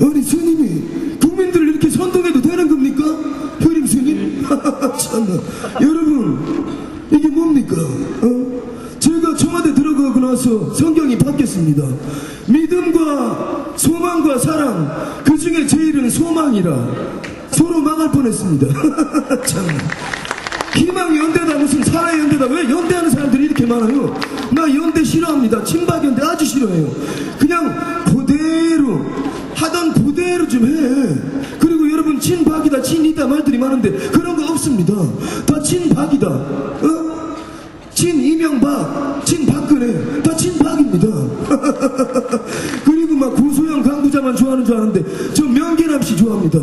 아니 스님이 국민들을 이렇게 선동해도 되는 겁니까? 효림 스님? 참나 여러분 이게 뭡니까? 어? 제가 청와대 들어가고 나서 성경이 바뀌었습니다 믿음과 소망과 사랑 그 중에 제일은 소망이라 서로 망할 뻔했습니다 참나 희망 연대다 무슨 사랑 연대다 왜 연대하는 사람들이 이렇게 많아요 나 연대 싫어합니다 친박 연대 아주 싫어해요 그냥 좀 해. 그리고 여러분 친박이다. 친이다. 말들이 많은데 그런 거 없습니다. 다 친박이다. 어? 친 이명박 친박근혜 다 친박입니다. 그리고 막 구소영 강부자만 좋아하는 줄 아는데 저 명계남 씨 좋아합니다.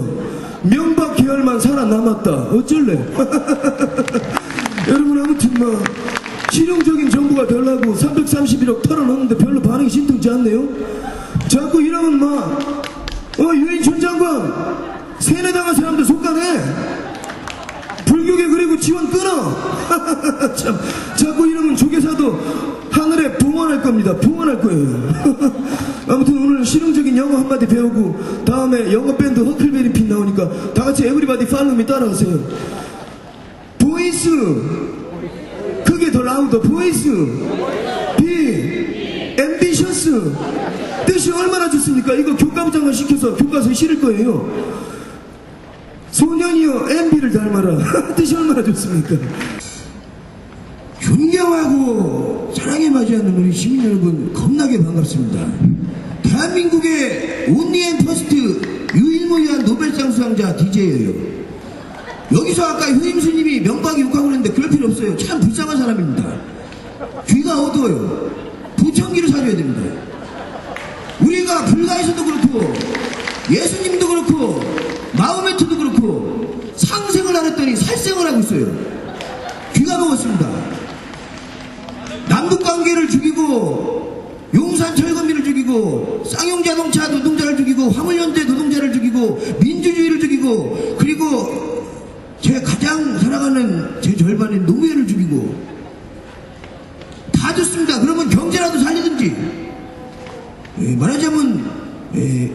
명박 계열만 살아남았다. 어쩔래? 여러분 아무튼 뭐 실용적인 정부가 되려고 331억 털어넣는데 별로 반응이 신통치 않네요. 자꾸 이러면 막 어, 유인 전 장관 세뇌당한 속가네 불교계 그리고 지원 끊어. 참 자꾸 이러면 조계사도 하늘에 봉헌할 겁니다. 봉헌할 거예요. 아무튼 오늘 실용적인 영어 한마디 배우고 다음에 영어 밴드 허클베리 핀 나오니까 다 같이 에브리바디 팔로미 따라하세요. 보이스. 그게 더 라우더. 보이스. 비. 앰비셔스. 뜻이 얼마나 좋습니까? 이거 교과부 장관 시켜서 교과서에 실을 거예요 소년이여 MB를 닮아라. 뜻이 얼마나 좋습니까? 존경하고 사랑에 맞이하는 우리 시민 여러분 겁나게 반갑습니다. 대한민국의 온리앤 퍼스트 유일무이한 노벨상 수상자 DJ예요. 여기서 아까 효임 스님이 명박이 욕하고 그랬는데 그럴 필요 없어요. 참 불쌍한 사람입니다. 귀가 어두워요. 부청기를 사줘야 됩니다. 우리가 불가에서도 그렇고 예수님도 그렇고 마호메트도 그렇고 상생을 안 했더니 있어요. 귀가 먹었습니다. 남북관계를 죽이고 용산 철거미를 죽이고 쌍용자동차 노동자를 죽이고 화물연대 노동자를 죽이고 민주주의를 죽이고 그리고 제 가장 사랑하는 제 절반인 노무현을 죽이고 다 좋습니다. 그러면 경제라도 살리든지 예, 말하자면 예,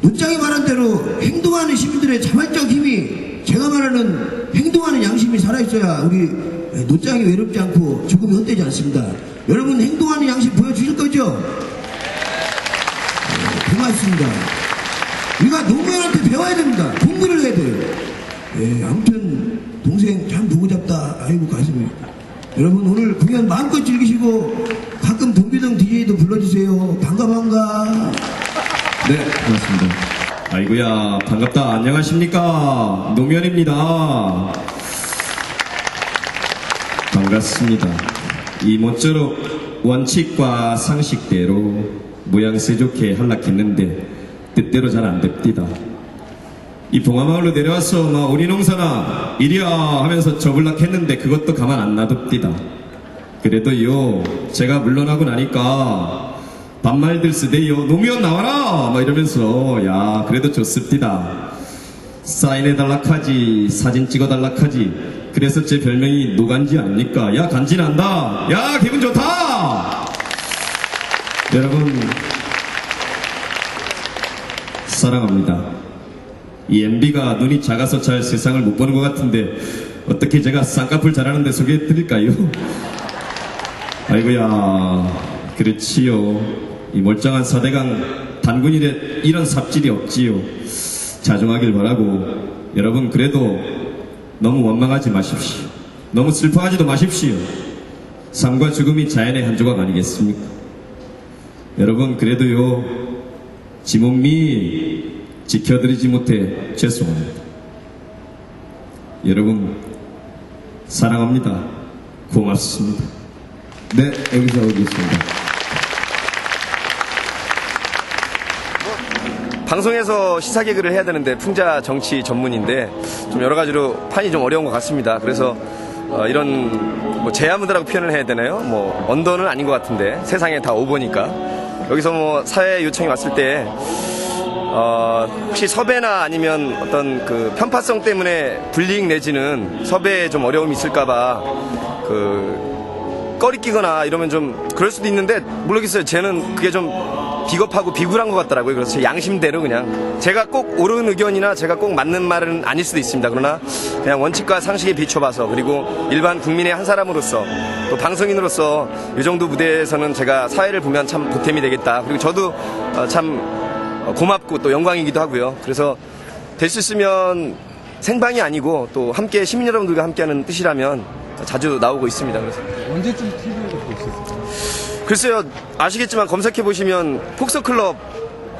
노장이 말한 대로 행동하는 시민들의 자발적 힘이 제가 말하는 행동하는 양심이 살아있어야 우리 예, 노장이 외롭지 않고 죽음이 헛되지 않습니다. 여러분 행동하는 양심 보여주실 거죠? 예, 고맙습니다. 우리가 노무현한테 배워야 됩니다. 공부를 해야 돼요. 예, 아무튼 동생 참 보고 잡다. 아이고 가슴이. 여러분 오늘 공연 마음껏 즐기시고 가끔 동비동 DJ도 불러주세요. 반가 반가. 네, 반갑습니다. 아이고야, 반갑다. 안녕하십니까. 노면입니다. 반갑습니다. 이 모쪼록 원칙과 상식대로 모양새 좋게 한락했는데 뜻대로 잘 안 됩니다. 이 봉화마을로 내려와서 막 우리 농사나 이리야 하면서 접을락했는데 그것도 가만 안 놔둡디다. 그래도 요 제가 물러나고 나니까 반말들 쓰대요 노무현 나와라 막 이러면서 야 그래도 좋습니다. 사인해 달락하지 사진 찍어 달락하지 그래서 제 별명이 노간지 아닙니까? 야 간지 난다. 야 기분 좋다. 여러분 사랑합니다. 이 MB가 눈이 작아서 잘 세상을 못 보는 것 같은데 어떻게 제가 쌍꺼풀 잘하는데 소개해 드릴까요? 아이고야 그렇지요 이 멀쩡한 사대강 단군일에 이런 삽질이 없지요 자중하길 바라고 여러분 그래도 너무 원망하지 마십시오 너무 슬퍼하지도 마십시오 삶과 죽음이 자연의 한 조각 아니겠습니까 여러분 그래도요 지몸미 지켜드리지 못해 죄송합니다. 여러분 사랑합니다. 고맙습니다. 네 여기서 오겠습니다. 방송에서 시사 개그를 해야 되는데 풍자 정치 전문인데 좀 여러 가지로 판이 좀 어려운 것 같습니다. 그래서 어, 이런 뭐 제야무드라고 표현을 해야 되나요? 뭐 언더는 아닌 것 같은데 세상에 다 오보니까 여기서 뭐 사회 요청이 왔을 때 어, 혹시 섭외나 아니면 어떤 그 편파성 때문에 불이익 내지는 섭외에 좀 어려움이 있을까봐 그 꺼리 끼거나 이러면 좀 그럴 수도 있는데 모르겠어요. 쟤는 그게 좀 비겁하고 비굴한 것 같더라고요. 그래서 제 양심대로 그냥 제가 꼭 옳은 의견이나 제가 꼭 맞는 말은 아닐 수도 있습니다. 그러나 그냥 원칙과 상식에 비춰봐서 그리고 일반 국민의 한 사람으로서 또 방송인으로서 이 정도 무대에서는 제가 사회를 보면 참 보탬이 되겠다. 그리고 저도 어, 참 어, 고맙고 또 영광이기도 하고요. 그래서 될 수 있으면 생방이 아니고 또 함께 시민 여러분들과 함께하는 뜻이라면 자주 나오고 있습니다. 그래서 언제쯤 TV에서 볼수 있을까요? 글쎄요 아시겠지만 검색해 보시면 폭스클럽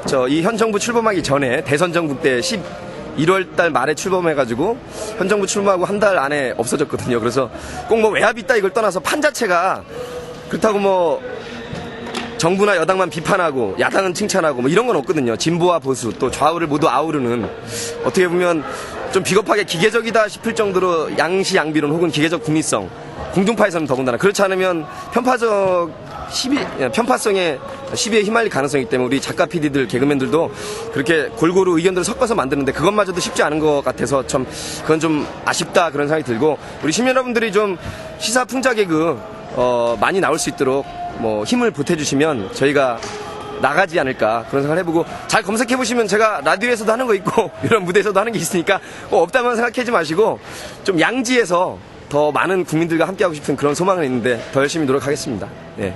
저 이 현 정부 출범하기 전에 대선 전국 때 11월 달 말에 출범해가지고 현 정부 출범하고 한 달 안에 없어졌거든요. 그래서 꼭 뭐 외압 있다 이걸 떠나서 판 자체가 그렇다고 뭐 정부나 여당만 비판하고 야당은 칭찬하고 뭐 이런 건 없거든요. 진보와 보수 또 좌우를 모두 아우르는 어떻게 보면 좀 비겁하게 기계적이다 싶을 정도로 양시 양비론 혹은 기계적 국리성 공중파에서는 더군다나 그렇지 않으면 편파적 시비 편파성의 시비에 휘말릴 가능성이 있기 때문에 우리 작가 PD들 개그맨들도 그렇게 골고루 의견들을 섞어서 만드는데 그것마저도 쉽지 않은 것 같아서 참 그건 좀 아쉽다 그런 생각이 들고 우리 시민 여러분들이 좀 시사 풍자 개그 어, 많이 나올 수 있도록 뭐 힘을 보태주시면 저희가 나가지 않을까 그런 생각을 해보고 잘 검색해 보시면 제가 라디오에서도 하는 거 있고 이런 무대에서도 하는 게 있으니까 꼭 없다만 생각하지 마시고 좀 양지에서 더 많은 국민들과 함께하고 싶은 그런 소망은 있는데 더 열심히 노력하겠습니다. 예.